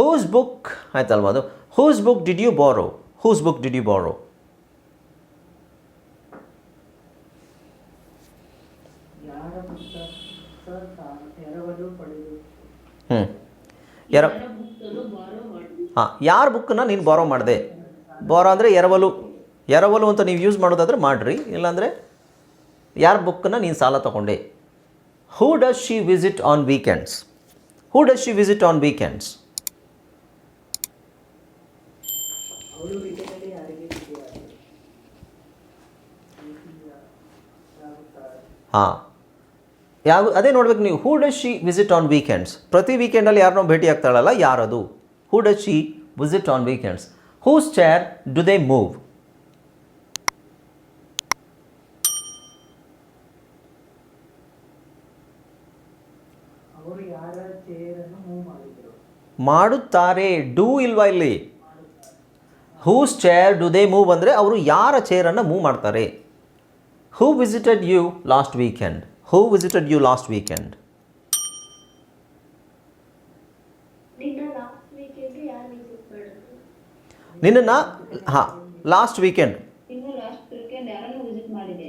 Whose book ಆಯ್ತಲ್ವ ಅದು whose book did you borrow whose book did you borrow ಹ್ಞೂ ಯಾರ ಹಾಂ ಯಾರ ಬುಕ್ಕನ್ನು ನೀನು ಬಾರೋ ಮಾಡಿದೆ? ಬಾರೋ ಅಂದರೆ ಎರವಲು. ಎರವಲು ಅಂತ ನೀವು ಯೂಸ್ ಮಾಡೋದಾದ್ರೆ ಮಾಡಿರಿ ಇಲ್ಲಾಂದರೆ ಯಾರ ಬುಕ್ಕನ್ನ ನೀನು ಸಾಲ ತಗೊಂಡೆ? Who does she visit on weekends who does she visit on weekends ವಿಷಯದಲ್ಲಿ ಯಾರಿಗೆ ಹಾಂ. ಯಾವ ಅದೇ ನೋಡ್ಬೇಕು ನೀವು. Who does she visit on weekends ಪ್ರತಿ ವೀಕೆಂಡಲ್ಲಿ ಯಾರನ್ನೋ ಭೇಟಿ ಆಗ್ತಾಳಲ್ಲ ಯಾರದು? Who does she visit on weekends whose chair do they move ಅವರು ಮಾಡುತ್ತಾರೆ ಡೂ ಇಲ್ವಾ ಇಲ್ಲಿ? Whose chair do they move ಅಂದರೆ ಅವರು ಯಾರ ಚೇರನ್ನು ಮೂವ್ ಮಾಡ್ತಾರೆ. Who visited you last weekend who visited you last weekend ನಿನ್ನನ್ನು ಹಾಂ ಲಾಸ್ಟ್ ವೀಕೆಂಡ್ ಇನ್ನು ಲಾಸ್ಟ್ ವೀಕೆಂಡ್ ಯಾರನ್ನು ವಿಸಿಟ್ ಮಾಡಿದೆ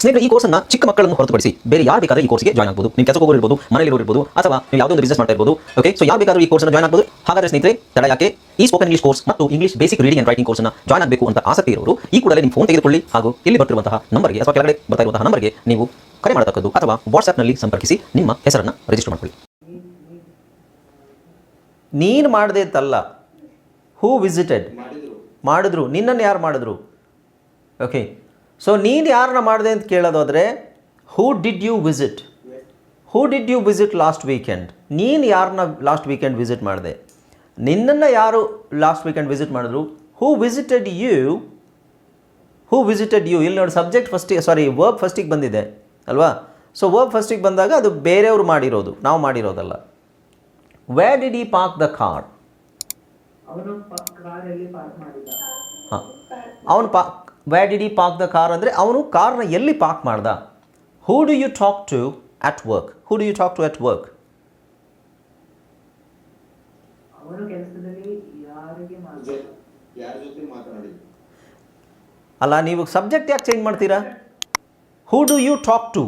ಸ್ನೇಹಿತರೆ ಈ ಕೋರ್ಸನ್ನ ಚಿಕ್ಕ ಮಕ್ಕಳನ್ನು ಹೊರತುಪಡಿಸಿ ಬೇರೆ ಯಾರು ಬೇಕಾದ್ರೆ ಈ ಕೋರ್ಸ್ಗೆ ಜಾಯ್ನ್ ಆಗಬಹುದು ನೀವು ಕೆಲಸಕ್ಕೆ ಹೋಗಿರ್ಬೋದು ಮನೆಯಲ್ಲಿ ಇರ್ಬೋದು ಅಥವಾ ನೀವು ಯಾವುದೋ ಒಂದು ಬಿಸ್ನೆಸ್ ಮಾಡ್ತಾ ಇರ್ಬೋದು ಓಕೆ ಸೊ ಯಾರು ಬೇಕಾದ್ರೂ ಈ ಕೋರ್ಸ್ನ ಜಾಯ್ನ್ ಆಗಬಹುದು ಹಾಗಾದ್ರೆ ಸ್ನೇಹಿತರೆ ತಡ ಯಾಕೆ? ಈ ಸ್ಪೋಕನ್ ಇಂಗ್ಲಿಷ್ ಕೋರ್ಸ್ ಮತ್ತು English basic reading and writing ಕೋರ್ಸ್ನ ಜಾಯ್ನ್ ಆಗಬೇಕು ಅಂತ ಆಸಕ್ತಿ ಇರೋರು ಈ ಕೂಡಲೇ ನಿಮ್ಮ ಫೋನ್ ತೆಗೆದುಕೊಳ್ಳಿ ಹಾಗೂ ಇಲ್ಲಿ ಬರ್ತಿರುವಂತಹ ನಂಬರ್ಗೆ ಅಥವಾ ಕೆಳಗಡೆ ಬರ್ತಾ ಇರುವಂತಹ ನಂಬರ್ಗೆ ನೀವು ಕರೆ ಮಾಡತಕ್ಕದ್ದು ಅಥವಾ ವಾಟ್ಸ್ಆ್ಯಪ್ನಲ್ಲಿ ಸಂಪರ್ಕಿಸಿ ನಿಮ್ಮ ಹೆಸರನ್ನು ರಿಜಿಸ್ಟರ್ ಮಾಡ್ಕೊಳ್ಳಿ. ನೀನು ಮಾಡದೇ ಅಂತಲ್ಲ ಹೂ ವಿಸಿಟೆಡ್ ಮಾಡಿದ್ರು. ನಿನ್ನನ್ನು ಯಾರು ಮಾಡಿದ್ರು? ಓಕೆ ಸೊ ನೀನು ಯಾರನ್ನ ಮಾಡಿದೆ ಅಂತ ಕೇಳೋದಾದರೆ who did you visit who did you visit last weekend ನೀನು ಯಾರನ್ನ ಲಾಸ್ಟ್ ವೀಕೆಂಡ್ ವಿಸಿಟ್ ಮಾಡಿದೆ? ನಿನ್ನನ್ನು ಯಾರು ಲಾಸ್ಟ್ ವೀಕೆಂಡ್ ವಿಸಿಟ್ ಮಾಡಿದ್ರು? Who visited you who visited you ಇಲ್ಲಿ ನೋಡಿ ಸಬ್ಜೆಕ್ಟ್ ಫಸ್ಟಿಗೆ ಸಾರಿ ವರ್ಬ್ ಫಸ್ಟಿಗೆ ಬಂದಿದೆ ಅಲ್ವಾ? ಸೊ ವರ್ಬ್ ಫಸ್ಟಿಗೆ ಬಂದಾಗ ಅದು ಬೇರೆಯವರು ಮಾಡಿರೋದು ನಾವು ಮಾಡಿರೋದಲ್ಲ. Where did he park the car ಅವನು ಪಾ park ವ್ಯಾ did he park the car ಅಂದರೆ ಅವನು ಕಾರ್ನ ಎಲ್ಲಿ ಪಾರ್ಕ್ ಮಾಡ್ದ? Who do you talk to at work who do you talk to at work ಅಲ್ಲ ನೀವು ಸಬ್ಜೆಕ್ಟ್ ಯಾಕೆ ಚೇಂಜ್ ಮಾಡ್ತೀರಾ? Who do you talk to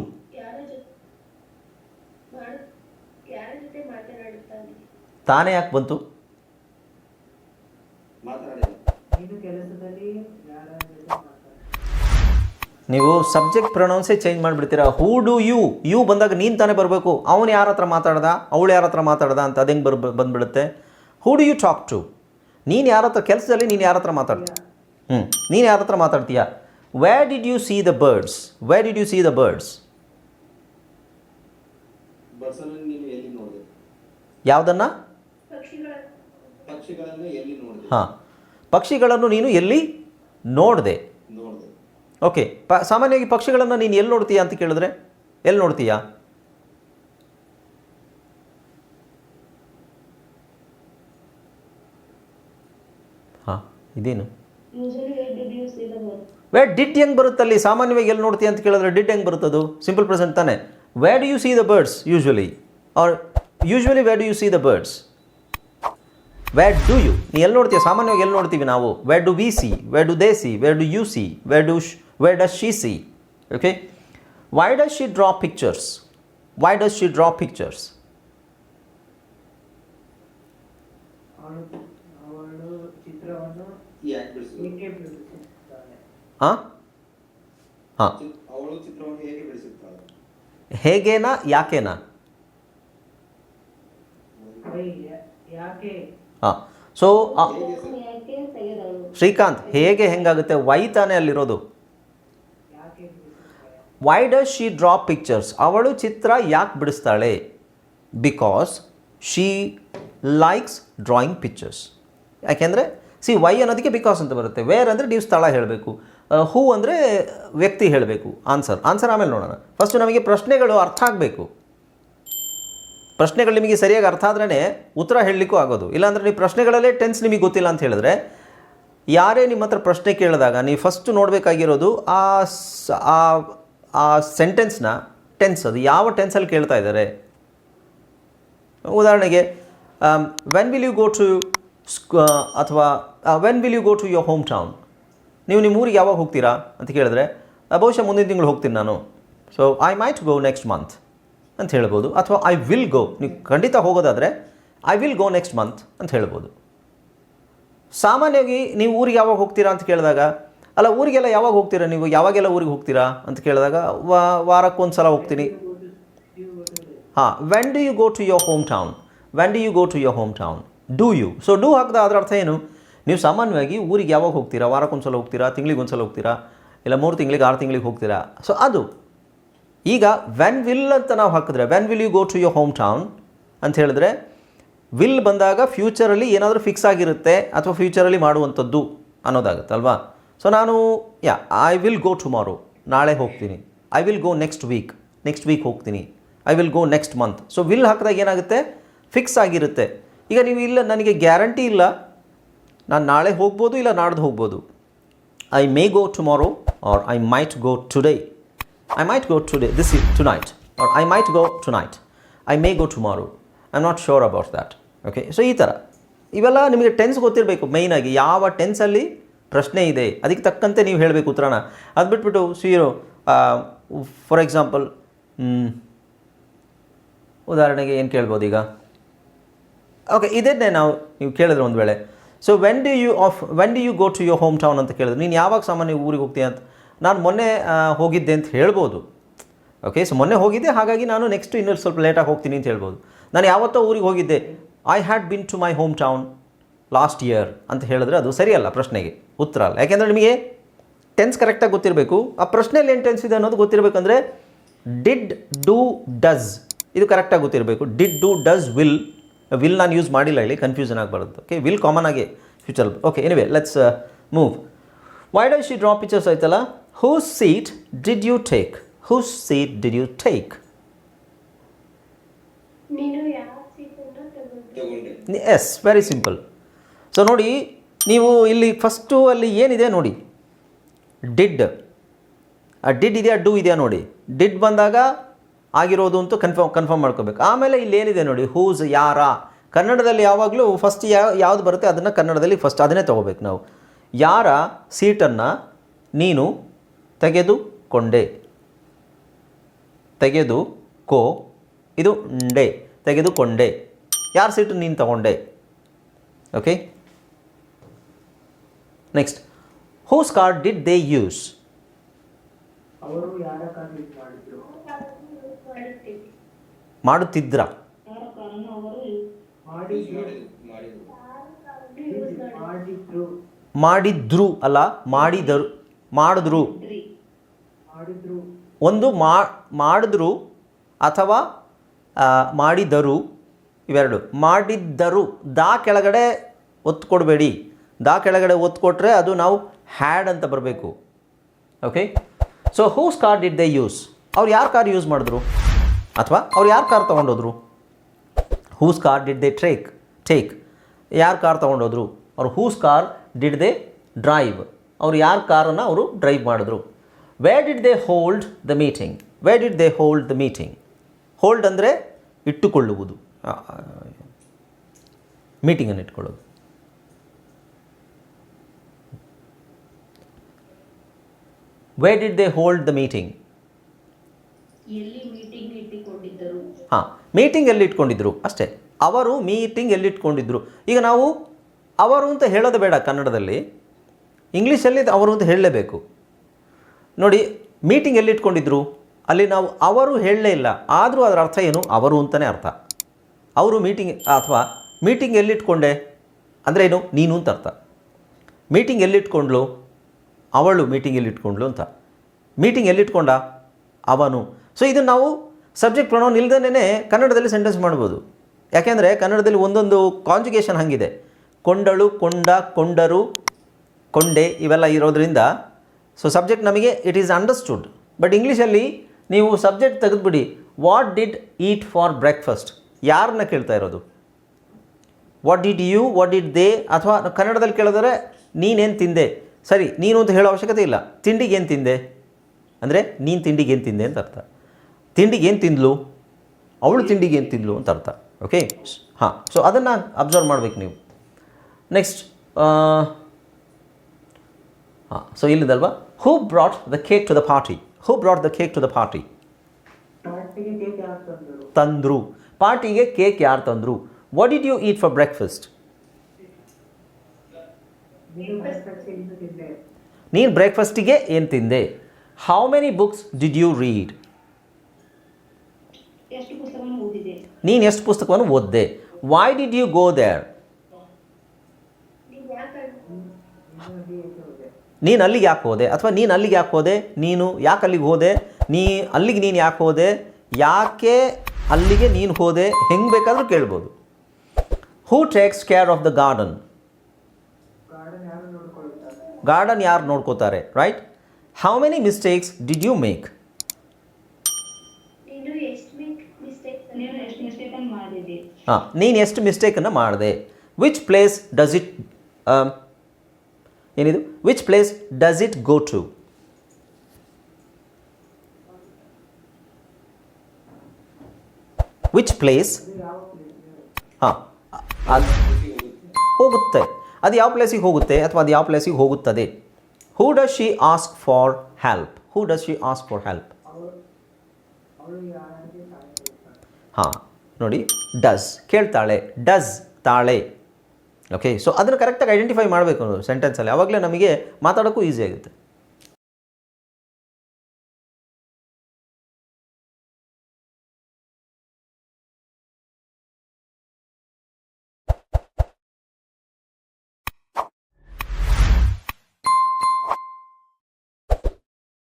ತಾನೇ ಯಾಕೆ ಬಂತು? ನೀವು ಸಬ್ಜೆಕ್ಟ್ ಪ್ರೊನೌನ್ಸೇ ಚೇಂಜ್ ಮಾಡಿಬಿಡ್ತೀರಾ? ಹೂ ಡು ಯು ಯು ಬಂದಾಗ ನೀನು ತಾನೇ ಬರಬೇಕು. ಅವನು ಯಾರ ಹತ್ರ ಮಾತಾಡ್ದ? ಅವಳು ಯಾರ ಹತ್ರ ಮಾತಾಡ್ದ ಅಂತ ಅದು ಹೆಂಗೆ ಬರ್ ಬಂದ್ಬಿಡುತ್ತೆ? Who do you talk to ನೀನು ಯಾರ ಹತ್ರ ಕೆಲಸದಲ್ಲಿ ನೀನು ಯಾರ ಹತ್ರ ಮಾತಾಡ್ತೀಯ ಹ್ಞೂ ನೀನು ಯಾರ ಹತ್ರ ಮಾತಾಡ್ತೀಯಾ? Where did you see the birds where did you see the birds ಬಸ್ಸನ್ನು ಎಲ್ಲಿ ನೋಡಿದೆ? ಯಾವುದನ್ನು? ಪಕ್ಷಿಗಳ ಪಕ್ಷಿಗಳನ್ನು ಎಲ್ಲಿ ನೋಡಿದೆ? ಹಾಂ. ಪಕ್ಷಿಗಳನ್ನು ನೀನು ಎಲ್ಲಿ ನೋಡಿದೆ? ಓಕೆ, ಪ, ಸಾಮಾನ್ಯವಾಗಿ ಪಕ್ಷಿಗಳನ್ನು ನೀನು ಎಲ್ಲಿ ನೋಡ್ತೀಯಾ ಅಂತ ಕೇಳಿದ್ರೆ? ಎಲ್ಲಿ ನೋಡ್ತೀಯಾ? ಹಾಂ, ಇದೇನು? ವೇರ್ ಡಿಡ್ ಹೆಂಗೆ ಬರುತ್ತಲ್ಲಿ ಸಾಮಾನ್ಯವಾಗಿ ಎಲ್ಲಿ ನೋಡ್ತೀಯ ಅಂತ ಕೇಳಿದ್ರೆ ಡಿಡ್ ಹೆಂಗೆ ಬರುತ್ತದು? ಸಿಂಪಲ್ ಪ್ರೆಸೆಂಟ್ ತಾನೆ. Where do you see the birds usually or usually where do you see the birds where do you ನೀ ಎಲ್ಲಿ ನೋಡ್ತೀಯ? ಸಾಮಾನ್ಯವಾಗಿ ಎಲ್ಲಿ ನೋಡ್ತೀವಿ ನಾವು. Where do we see where do they see where do you see where do see okay why does she draw pictures why does she draw pictures ಅವಳು ಅವಳು ಚಿತ್ರವನ್ನು ಯಾಕೆ ಬಿಡಿಸಿದ್ರು ಏಕೆ ಬಿಡಿಸುತ್ತಾಳೆ ಹಾಂ ಹಾಂ ಚಿ- ಅವಳು ಚಿತ್ರವನ್ನು ಹೇಗೆ ಬಿಡಿಸುತ್ತಾಳೆ ಹೇಗೇನಾ ಯಾಕೇನಾ ವೈ ಯಾ- ಯಾಕೆ ಹಾಂ ಸೊ ಹೇಗೆ ಸರ್ ಯಾಕೆ ತೆಗೆದಳು ಶ್ರೀಕಾಂತ್ ಹೇಗೆ ಹೆಂಗಾಗುತ್ತೆ? ವೈ ತಾನೇ ಅಲ್ಲಿರೋದು? ಯಾಕೆ ಬಿಡಿಸುತ್ತಾಳೆ why does she draw pictures ಅವಳು ಚಿತ್ರ ಯಾಕೆ ಬಿಡಿಸ್ತಾಳೆ? Because she likes drawing pictures ಯಾಕೆಂದರೆ ಸಿ ವೈ ಅನ್ನೋದಕ್ಕೆ ಬಿಕಾಸ್ ಅಂತ ಬರುತ್ತೆ. ವೇರ್ ಅಂದರೆ ನೀವು ಸ್ಥಳ ಹೇಳಬೇಕು. ಹೂ ಅಂದರೆ ವ್ಯಕ್ತಿ ಹೇಳಬೇಕು. ಆನ್ಸರ್ ಆನ್ಸರ್ ಆಮೇಲೆ ನೋಡೋಣ. ಫಸ್ಟು ನಮಗೆ ಪ್ರಶ್ನೆಗಳು ಅರ್ಥ ಆಗಬೇಕು. ಪ್ರಶ್ನೆಗಳು ನಿಮಗೆ ಸರಿಯಾಗಿ ಅರ್ಥ ಆದ್ರೇ ಉತ್ತರ ಹೇಳಲಿಕ್ಕೂ ಆಗೋದು. ಇಲ್ಲಾಂದರೆ ನೀವು ಪ್ರಶ್ನೆಗಳಲ್ಲೇ ಟೆನ್ಸ್ ನಿಮಗೆ ಗೊತ್ತಿಲ್ಲ ಅಂತ ಹೇಳಿದ್ರೆ, ಯಾರೇ ನಿಮ್ಮ ಹತ್ರ ಪ್ರಶ್ನೆ ಕೇಳಿದಾಗ, ನೀವು ಫಸ್ಟು ನೋಡಬೇಕಾಗಿರೋದು ಆ ಆ ಸೆಂಟೆನ್ಸ್ನ ಟೆನ್ಸ್ ಅದು ಯಾವ ಟೆನ್ಸಲ್ಲಿ ಕೇಳ್ತಾ ಇದ್ದಾರೆ? ಉದಾಹರಣೆಗೆ when will you go to ಅಥವಾ when will you go to your home town ನೀವು ನಿಮ್ಮ ಊರಿಗೆ ಯಾವಾಗ ಹೋಗ್ತೀರಾ ಅಂತ ಕೇಳಿದ್ರೆ "ಆ, ಬಹುಶಃ ಮುಂದಿನ ತಿಂಗಳು ಹೋಗ್ತೀನಿ ನಾನು. So I might go next month ಅಂತ ಹೇಳ್ಬೋದು. ಅಥವಾ ಐ ವಿಲ್ ಗೋ ನೀವು ಖಂಡಿತ ಹೋಗೋದಾದರೆ I will go next month ಅಂತ ಹೇಳ್ಬೋದು. ಸಾಮಾನ್ಯವಾಗಿ ನೀವು ಊರಿಗೆ ಯಾವಾಗ ಹೋಗ್ತೀರಾ ಅಂತ ಕೇಳಿದಾಗ ಅಲ್ಲ, ಊರಿಗೆಲ್ಲ ಯಾವಾಗ ಹೋಗ್ತೀರಾ ನೀವು? ಯಾವಾಗೆಲ್ಲ ಊರಿಗೆ ಹೋಗ್ತೀರಾ ಅಂತ ಕೇಳಿದಾಗ ವಾರಕ್ಕೊಂದು ಸಲ ಹೋಗ್ತೀನಿ. ಹಾಂ when do you go to your home town when do you go to your home town do you so do ಹಾಕಿದ ಅದರ ಅರ್ಥ ಏನು? ನೀವು ಸಾಮಾನ್ಯವಾಗಿ ಊರಿಗೆ ಯಾವಾಗ ಹೋಗ್ತೀರಾ? ವಾರಕ್ಕೊಂದು ಸಲ ಹೋಗ್ತೀರಾ? ತಿಂಗಳಿಗೆ ಒಂದು ಸಲ ಹೋಗ್ತೀರಾ? ಇಲ್ಲ, ಮೂರು ತಿಂಗಳಿಗೆ ಆರು ತಿಂಗಳಿಗೆ ಹೋಗ್ತೀರಾ? ಸೊ ಅದು. ಈಗ ವೆನ್ ವಿಲ್ ಅಂತ ನಾವು ಹಾಕಿದ್ರೆ when will you go to your home town ಅಂತ ಹೇಳಿದ್ರೆ ವಿಲ್ ಬಂದಾಗ ಫ್ಯೂಚರಲ್ಲಿ ಏನಾದರೂ ಫಿಕ್ಸ್ ಆಗಿರುತ್ತೆ ಅಥವಾ ಫ್ಯೂಚರಲ್ಲಿ ಮಾಡುವಂಥದ್ದು ಅನ್ನೋದಾಗುತ್ತಲ್ವಾ ಸೊ ನಾನು ಯಾ ಐ ವಿಲ್ ಗೋ ಟುಮಾರೋ ನಾಳೆ ಹೋಗ್ತೀನಿ. I will go next week next week ಹೋಗ್ತೀನಿ. I will go next month so will ಹಾಕಿದಾಗ ಏನಾಗುತ್ತೆ? ಫಿಕ್ಸ್ ಆಗಿರುತ್ತೆ. ಈಗ ನೀವು ಇಲ್ಲ, ನನಗೆ ಗ್ಯಾರಂಟಿ ಇಲ್ಲ. ನಾನು ನಾಳೆ ಹೋಗ್ಬೋದು ಇಲ್ಲ ನಾಡ್ದು ಹೋಗ್ಬೋದು. I may go tomorrow or I might go today I might go today this is tonight or I might go tonight I may go tomorrow I am not sure about that okay so ಈ ಥರ. ಇವೆಲ್ಲ ನಿಮಗೆ tense ಗೊತ್ತಿರಬೇಕು. ಮೇಯ್ನಾಗಿ ಯಾವ ಟೆನ್ಸಲ್ಲಿ ಪ್ರಶ್ನೆ ಇದೆ, ಅದಕ್ಕೆ ತಕ್ಕಂತೆ ನೀವು ಹೇಳಬೇಕು ಉತ್ತರನ. ಅದು ಬಿಟ್ಬಿಟ್ಟು ಸೀರೋ ಫಾರ್ ಎಕ್ಸಾಂಪಲ್ ಉದಾಹರಣೆಗೆ ಏನು ಕೇಳ್ಬೋದು ಈಗ? ಓಕೆ ಇದನ್ನೇ ನಾವು, ನೀವು ಕೇಳಿದ್ರೆ ಒಂದು ವೇಳೆ. So when did you of when did you go to your home town ಅಂತ ಕೇಳಿದ್ರು, ನೀನು ಯಾವಾಗ ಸಾಮಾನ್ಯ ಊರಿಗೆ ಹೋಗ್ತೀಯ ಅಂತ, ನಾನು ಮೊನ್ನೆ ಹೋಗಿದ್ದೆ ಅಂತ ಹೇಳ್ಬೋದು. ಓಕೆ ಸೊ ಮೊನ್ನೆ ಹೋಗಿದ್ದೆ, ಹಾಗಾಗಿ ನಾನು ನೆಕ್ಸ್ಟ್ ಇನ್ನೊಂದು ಸ್ವಲ್ಪ ಲೇಟಾಗಿ ಹೋಗ್ತೀನಿ ಅಂತ ಹೇಳ್ಬೋದು. ನಾನು ಯಾವತ್ತೋ ಊರಿಗೆ ಹೋಗಿದ್ದೆ I had been to my home town last year ಅಂತ ಹೇಳಿದ್ರೆ ಅದು ಸರಿಯಲ್ಲ ಪ್ರಶ್ನೆಗೆ. ಉತ್ತರ ಅಲ್ಲ. ಯಾಕೆಂದರೆ ನಿಮಗೆ ಟೆನ್ಸ್ ಕರೆಕ್ಟಾಗಿ ಗೊತ್ತಿರಬೇಕು. ಆ ಪ್ರಶ್ನೆಯಲ್ಲಿ ಏನು ಟೆನ್ಸ್ ಇದೆ ಅನ್ನೋದು ಗೊತ್ತಿರಬೇಕಂದ್ರೆ ಡಿಡ್ ಡೂ ಡಸ್ ಇದು ಕರೆಕ್ಟಾಗಿ ಗೊತ್ತಿರಬೇಕು. Did do does will will ನಾನು ಯೂಸ್ ಮಾಡಿಲ್ಲ ಇಲ್ಲಿ ಕನ್ಫ್ಯೂಷನ್ ಆಗಬಾರ್ದು. ಓಕೆ ವಿಲ್ ಕಾಮನ್ ಆಗಿ future okay anyway let's move why does she draw pictures ಆಯ್ತಲ್ಲ? Who seat did you take who seat did you take ನೀನು ಯಾವ ಸೀಟನ್ನ ತಗೊಂಡೆ. ತಗೊಂಡೆ. ಎಸ್ ವೆರಿ ಸಿಂಪಲ್ ಸೊ ನೋಡಿ ನೀವು ಇಲ್ಲಿ ಫಸ್ಟು ಅಲ್ಲಿ ಏನಿದೆ ನೋಡಿ. ಡಿಡ್ ಆ ಡಿಡ್ ಇದೆಯಾ ಡೂ ಇದೆಯಾ ನೋಡಿ. ಡಿಡ್ ಬಂದಾಗ ಆಗಿರೋದು ಅಂತೂ ಕನ್ಫರ್ಮ್ ಕನ್ಫರ್ಮ್ ಮಾಡ್ಕೋಬೇಕು. ಆಮೇಲೆ ಇಲ್ಲಿ ಏನಿದೆ ನೋಡಿ ಹೂಸ್ ಯಾರ. ಕನ್ನಡದಲ್ಲಿ ಯಾವಾಗಲೂ ಫಸ್ಟ್ ಯಾವ ಯಾವ್ದು ಬರುತ್ತೆ ಅದನ್ನು ಕನ್ನಡದಲ್ಲಿ ಫಸ್ಟ್ ಅದನ್ನೇ ತೊಗೋಬೇಕು ನಾವು. ಯಾರ ಸೀಟನ್ನು ನೀನು ತೆಗೆದುಕೊಂಡೆ. ತೆಗೆದು ಕೋ ಇದು ಡೇ. ತೆಗೆದುಕೊಂಡೆ. ಯಾರ ಸೀಟು ನೀನು ತಗೊಂಡೆ? Okay next whose card did they use ಮಾಡುತ್ತಿದ್ರ. ಮಾಡಿದ್ರು. ಅಲ್ಲ ಮಾಡಿದರು ಮಾಡಿದ್ರು. ಒಂದು ಮಾಡಿದ್ರು ಅಥವಾ ಮಾಡಿದರು ಇವೆರಡು. ಮಾಡಿದ್ದರು ದಾ ಕೆಳಗಡೆ ಒತ್ತು ಕೊಡಬೇಡಿ ದಾ ಕೆಳಗಡೆ ಒತ್ತು ಕೊಟ್ಟರೆ ಅದು ನಾವು ಹ್ಯಾಡ್ ಅಂತ ಬರಬೇಕು okay so whose car did they use ಅವ್ರು ಯಾರು ಕಾರ್ ಯೂಸ್ ಮಾಡಿದ್ರು ಅಥವಾ ಅವ್ರು ಯಾರು ಕಾರ್ ತೊಗೊಂಡೋದ್ರು whose car did they ಟ್ರೇಕ್ take ಯಾರು ಕಾರ್ ತೊಗೊಂಡೋದ್ರು ಅವ್ರು whose car did they drive ಅವ್ರು ಯಾರ ಕಾರನ್ನು ಅವರು ಡ್ರೈವ್ ಮಾಡಿದ್ರು where did they hold the meeting where did they hold the meeting hold ಅಂದರೆ ಇಟ್ಟುಕೊಳ್ಳುವುದು ಮೀಟಿಂಗನ್ನು ಇಟ್ಕೊಳ್ಳೋದು where did they hold the meeting ಹಾಂ ಮೀಟಿಂಗ್ ಎಲ್ಲಿ ಇಟ್ಕೊಂಡಿದ್ರು? ಅಷ್ಟೇ. ಅವರು ಮೀಟಿಂಗ್ ಎಲ್ಲಿ ಇಟ್ಕೊಂಡಿದ್ರು? ಈಗ ನಾವು ಅವರು ಅಂತ ಹೇಳೋದು ಬೇಡ ಕನ್ನಡದಲ್ಲಿ. ಇಂಗ್ಲೀಷಲ್ಲಿ ಅವರು ಅಂತ ಹೇಳಲೇಬೇಕು. ನೋಡಿ ಮೀಟಿಂಗ್ ಎಲ್ಲಿ ಇಟ್ಕೊಂಡಿದ್ರು? ಅಲ್ಲಿ ನಾವು ಅವರು ಹೇಳಲೇ ಇಲ್ಲ. ಆದರೂ ಅದರ ಅರ್ಥ ಏನು? ಅವರು ಅಂತಲೇ ಅರ್ಥ. ಅವರು ಮೀಟಿಂಗ್ ಅಥವಾ ಮೀಟಿಂಗ್ ಎಲ್ಲಿಟ್ಕೊಂಡೆ ಅಂದರೆ ಏನು? ನೀನು ಅಂತ ಅರ್ಥ. ಮೀಟಿಂಗ್ ಎಲ್ಲಿಟ್ಕೊಂಡ್ಲು ಅವಳು ಮೀಟಿಂಗ್ ಎಲ್ಲಿಟ್ಕೊಂಡ್ಲು ಅಂತ. ಮೀಟಿಂಗ್ ಎಲ್ಲಿಟ್ಕೊಂಡ? ಅವನು. ಸೊ ಇದನ್ನು ನಾವು ಸಬ್ಜೆಕ್ಟ್ ಪ್ರೊನೌನ್ ಇಲ್ದೇ ಕನ್ನಡದಲ್ಲಿ ಸೆಂಟೆನ್ಸ್ ಮಾಡ್ಬೋದು. ಯಾಕೆಂದರೆ ಕನ್ನಡದಲ್ಲಿ ಒಂದೊಂದು ಕಾಂಜುಗೇಷನ್ ಹಾಗಿದೆ. ಕೊಂಡಳು, ಕೊಂಡ, ಕೊಂಡರು, ಕೊಂಡೆ ಇವೆಲ್ಲ ಇರೋದರಿಂದ ಸೊ ಸಬ್ಜೆಕ್ಟ್ ನಮಗೆ ಇಟ್ ಈಸ್ ಅಂಡರ್ಸ್ಟುಡ್ ಬಟ್ ಇಂಗ್ಲೀಷಲ್ಲಿ ನೀವು subject ತೆಗೆದುಬಿಡಿ. What did eat for breakfast ಯಾರನ್ನ ಕೇಳ್ತಾ ಇರೋದು? What did you what did they ಅಥವಾ ಕನ್ನಡದಲ್ಲಿ ಕೇಳಿದ್ರೆ ನೀನೇನು ತಿಂದೆ? ಸರಿ ನೀನು ಅಂತ ಹೇಳೋ ಅವಶ್ಯಕತೆ ಇಲ್ಲ. ತಿಂಡಿಗೆ ಏನು ತಿಂದೆ? ಅಂದರೆ ನೀನು ತಿಂಡಿಗೆ ಏನು ತಿಂದೆ ಅಂತ ಅರ್ಥ. ತಿಂಡಿಗೆ ಏನು ತಿಂದ್ಲು? ಅವಳು ತಿಂಡಿಗೆ ಏನು ತಿಂದ್ಲು ಅಂತ ಅರ್ಥ. ಓಕೆ ಹಾಂ ಸೊ ಅದನ್ನು ಅಬ್ಸರ್ವ್ ಮಾಡಬೇಕು ನೀವು. ನೆಕ್ಸ್ಟ್ ಹಾಂ so ಇಲ್ಲಿದಲ್ವಾ? Who brought the cake to the party who brought the cake to the party ತಂದರು? ಪಾರ್ಟಿಗೆ ಕೇಕ್ ಯಾರು ತಂದರು? What did you eat for breakfast ನೀನು ಬ್ರೇಕ್ಫಾಸ್ಟಿಗೆ ಏನು ತಿಂದೆ? How many books did you read ನೀನು ಎಷ್ಟು ಪುಸ್ತಕವನ್ನು ಓದಿದೆ? Why did you go there ನೀನು ಅಲ್ಲಿಗೆ ಯಾಕೆ ಹೋದೆ? ಅಥವಾ ನೀನು ಅಲ್ಲಿಗೆ ಯಾಕೆ ಹೋದೆ? ನೀನು ಯಾಕೆ ಅಲ್ಲಿಗೆ ಹೋದೆ? ನೀ ಅಲ್ಲಿಗೆ ನೀನು ಯಾಕೆ ಹೋದೆ? ಯಾಕೆ ಅಲ್ಲಿಗೆ ನೀನು ಹೋದೆ? ಹೆಂಗೆ ಬೇಕಾದರೂ ಕೇಳ್ಬೋದು. Who takes care of the garden garden ಯಾರು ನೋಡ್ಕೊಳ್ತಾರೆ? ಗಾರ್ಡನ್ ಯಾರು ನೋಡ್ಕೋತಾರೆ right how many mistakes did you make ನೀನು ಎಷ್ಟು ಮಿಸ್ಟೇಕ್ ನೀನು ಎಷ್ಟು ಹಾಂ ನೀನು ಎಷ್ಟು ಮಿಸ್ಟೇಕನ್ನು ಮಾಡಿದೆ. ವಿಚ್ ಪ್ಲೇಸ್ ಡಸ್ ಇಟ್ ಏನಿದು? Which place does it go to which place ಹಾಂ ಅದು ಹೋಗುತ್ತೆ. ಅದು ಯಾವ ಪ್ಲೇಸಿಗೆ ಹೋಗುತ್ತೆ ಅಥವಾ ಅದು ಯಾವ ಪ್ಲೇಸಿಗೆ ಹೋಗುತ್ತದೆ? Who does she ask for help who does she ask for help ಹಾಂ, ನೋಡಿ ಡಸ್ ಕೇಳ್ತಾಳೆ. ಡಸ್ ತಾಳೆ. ಓಕೆ ಸೊ ಅದನ್ನು ಕರೆಕ್ಟಾಗಿ ಐಡೆಂಟಿಫೈ ಮಾಡಬೇಕು ಸೆಂಟೆನ್ಸಲ್ಲಿ ಆವಾಗಲೇ ನಮಗೆ ಮಾತಾಡೋಕ್ಕೂ ಈಸಿ ಆಗುತ್ತೆ.